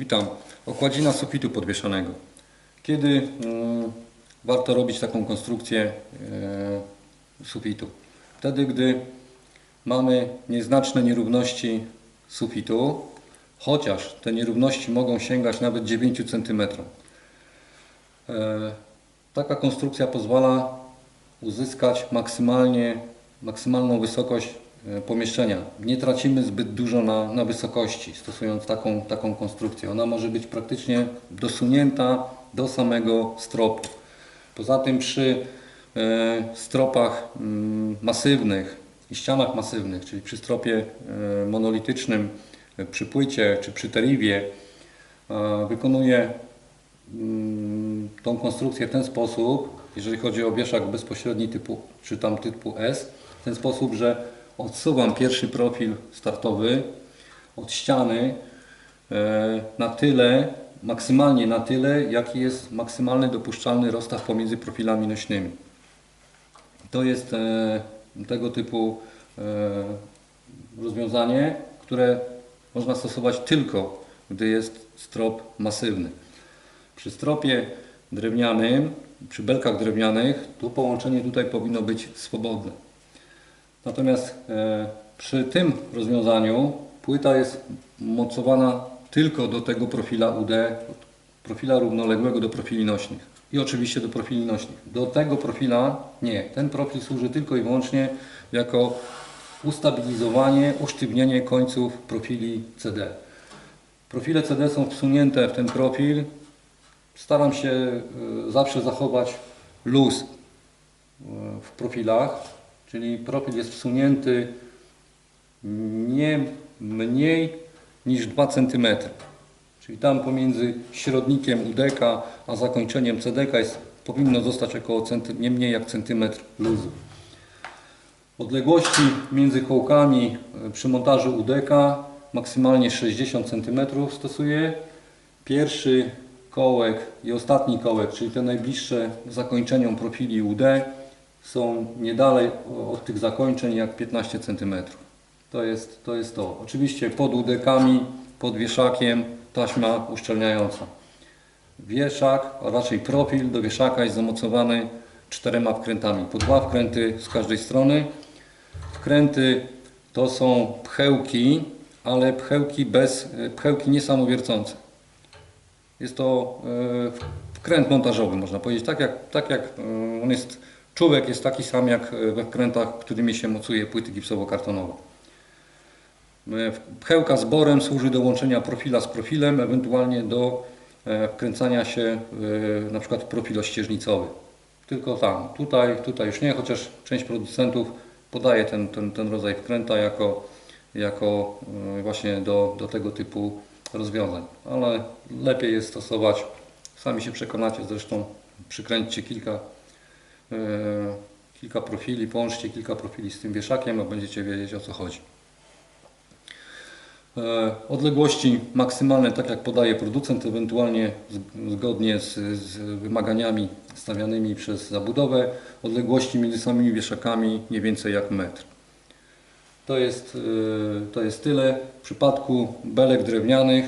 Witam. Okładzina sufitu podwieszanego. Kiedy mm, warto robić taką konstrukcję e, sufitu? Wtedy, gdy mamy nieznaczne nierówności sufitu, chociaż te nierówności mogą sięgać nawet 9 cm. E, taka konstrukcja pozwala uzyskać maksymalnie, maksymalną wysokość pomieszczenia. Nie tracimy zbyt dużo na, na wysokości stosując taką, taką konstrukcję. Ona może być praktycznie dosunięta do samego stropu. Poza tym przy e, stropach mm, masywnych i ścianach masywnych, czyli przy stropie e, monolitycznym, e, przy płycie czy przy teriwie, e, wykonuje mm, tą konstrukcję w ten sposób, jeżeli chodzi o wieszak bezpośredni typu, czy tam typu S, w ten sposób, że odsuwam pierwszy profil startowy od ściany e, na tyle, maksymalnie na tyle, jaki jest maksymalny dopuszczalny rozstaw pomiędzy profilami nośnymi. To jest e, tego typu e, rozwiązanie, które można stosować tylko, gdy jest strop masywny. Przy stropie drewnianym, przy belkach drewnianych, to połączenie tutaj powinno być swobodne. Natomiast e, przy tym rozwiązaniu płyta jest mocowana tylko do tego profila UD, profila równoległego do profili nośnych i oczywiście do profili nośnych. Do tego profila nie. Ten profil służy tylko i wyłącznie jako ustabilizowanie, usztywnienie końców profili CD. Profile CD są wsunięte w ten profil. Staram się y, zawsze zachować luz y, w profilach, czyli profil jest wsunięty nie mniej niż 2 cm. Czyli tam pomiędzy środnikiem UDK a zakończeniem CDK jest, powinno zostać około nie mniej jak centymetr luzu. Odległości między kołkami e, przy montażu UDK maksymalnie 60 cm stosuję. Pierwszy kołek i ostatni kołek, czyli te najbliższe zakończeniom profili UD są nie dalej od tych zakończeń jak 15 cm. To jest to. Jest to. Oczywiście pod udekami, pod wieszakiem taśma uszczelniająca. Wieszak, a raczej profil do wieszaka jest zamocowany czterema wkrętami. Po dwa wkręty z każdej strony. Wkręty to są pchełki, ale pchełki bez, pchełki niesamowiercące. Jest to e, wkręt montażowy, można powiedzieć. Tak jak, tak jak e, on jest, czubek jest taki sam jak we wkrętach, którymi się mocuje płyty gipsowo-kartonowe. E, Pchełka z borem służy do łączenia profila z profilem, ewentualnie do e, wkręcania się e, na przykład w profil ościeżnicowy. Tylko tam, tutaj, tutaj już nie, chociaż część producentów podaje ten, ten, ten rodzaj wkręta jako, jako właśnie do, do tego typu rozwiązań. Ale lepiej jest stosować, sami się przekonacie zresztą, przykręćcie kilka, kilka profili, połączcie kilka profili z tym wieszakiem, a będziecie wiedzieć o co chodzi. E, Odległości maksymalne, tak jak podaje producent, ewentualnie zgodnie z, z, wymaganiami stawianymi przez zabudowę, odległości między samymi wieszakami nie więcej jak metr. To jest, e, to jest tyle. W przypadku belek drewnianych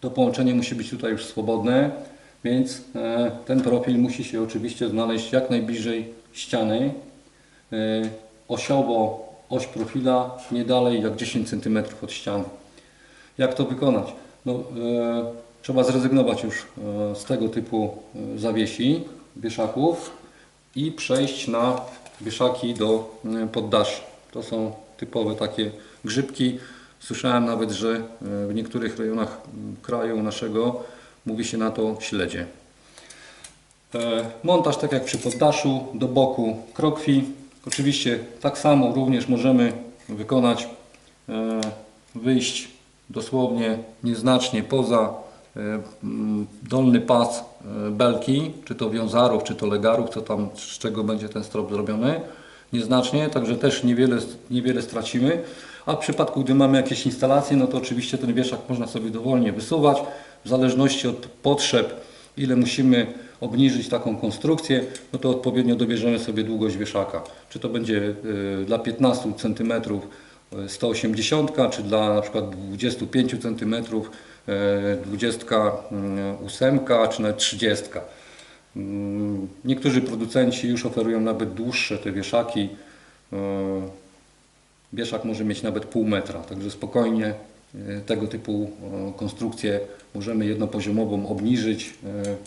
to połączenie musi być tutaj już swobodne, więc e, ten profil musi się oczywiście znaleźć jak najbliżej ściany. Osiowo oś profila nie dalej jak 10 cm od ściany. Jak to wykonać? No, e, trzeba zrezygnować już e, z tego typu e, zawiesi, wieszaków i przejść na wieszaki do e, poddaszy. To są typowe takie grzybki. Słyszałem nawet, że e, w niektórych rejonach kraju naszego mówi się na to śledzie. E, Montaż tak jak przy poddaszu, do boku krokwi. Oczywiście tak samo również możemy wykonać, e, wyjść dosłownie nieznacznie poza e, dolny pas belki, czy to wiązarów, czy to legarów, co tam, z czego będzie ten strop zrobiony. Nieznacznie, także też niewiele, niewiele stracimy. A w przypadku, gdy mamy jakieś instalacje, no to oczywiście ten wieszak można sobie dowolnie wysuwać, w zależności od potrzeb, ile musimy obniżyć taką konstrukcję, no to odpowiednio dobierzemy sobie długość wieszaka. Czy to będzie y, dla 15 cm 180, czy dla na przykład 25 cm e, 28 czy nawet 30. Mm, Niektórzy producenci już oferują nawet dłuższe te wieszaki. E, Wieszak może mieć nawet pół metra, także spokojnie tego typu e, konstrukcję możemy jednopoziomową obniżyć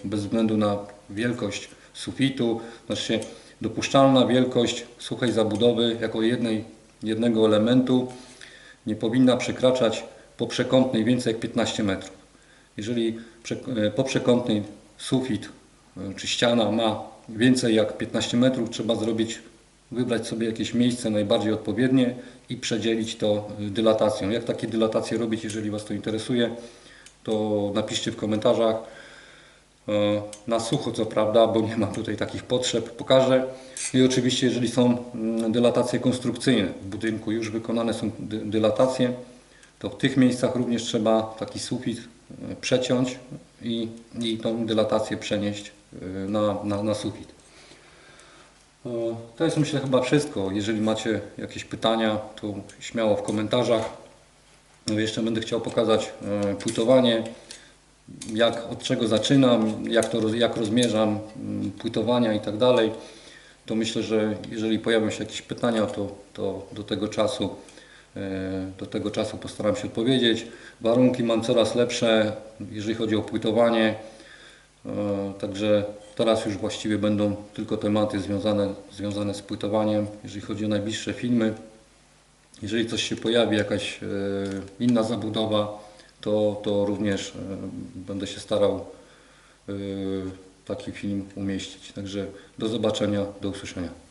e, bez względu na wielkość sufitu. Znaczy dopuszczalna wielkość suchej zabudowy jako jednej, jednego elementu nie powinna przekraczać poprzekątnej więcej jak 15 metrów. Jeżeli prze- e, poprzekątnej sufit e, czy ściana ma więcej jak 15 metrów, trzeba zrobić, wybrać sobie jakieś miejsce najbardziej odpowiednie i przedzielić to e, dylatacją. Jak takie dylatacje robić, jeżeli Was to interesuje, to napiszcie w komentarzach. E, Na sucho co prawda, bo nie ma tutaj takich potrzeb, pokażę. I oczywiście, jeżeli są mm, dylatacje konstrukcyjne w budynku, już wykonane są dy- dylatacje, to w tych miejscach również trzeba taki sufit e, przeciąć i, i tą dylatację przenieść e, na, na, na sufit. E, To jest myślę chyba wszystko. Jeżeli macie jakieś pytania, to śmiało w komentarzach. No jeszcze będę chciał pokazać e, płytowanie, jak, od czego zaczynam, jak, to, jak rozmierzam mm, płytowania i tak dalej. To myślę, że jeżeli pojawią się jakieś pytania, to, to do tego czasu e, do tego czasu postaram się odpowiedzieć. Warunki mam coraz lepsze, jeżeli chodzi o płytowanie. E, Także teraz już właściwie będą tylko tematy związane, związane z płytowaniem. Jeżeli chodzi o najbliższe filmy, jeżeli coś się pojawi, jakaś e, inna zabudowa, to, to również e, będę się starał taki film umieścić. Także do zobaczenia, do usłyszenia.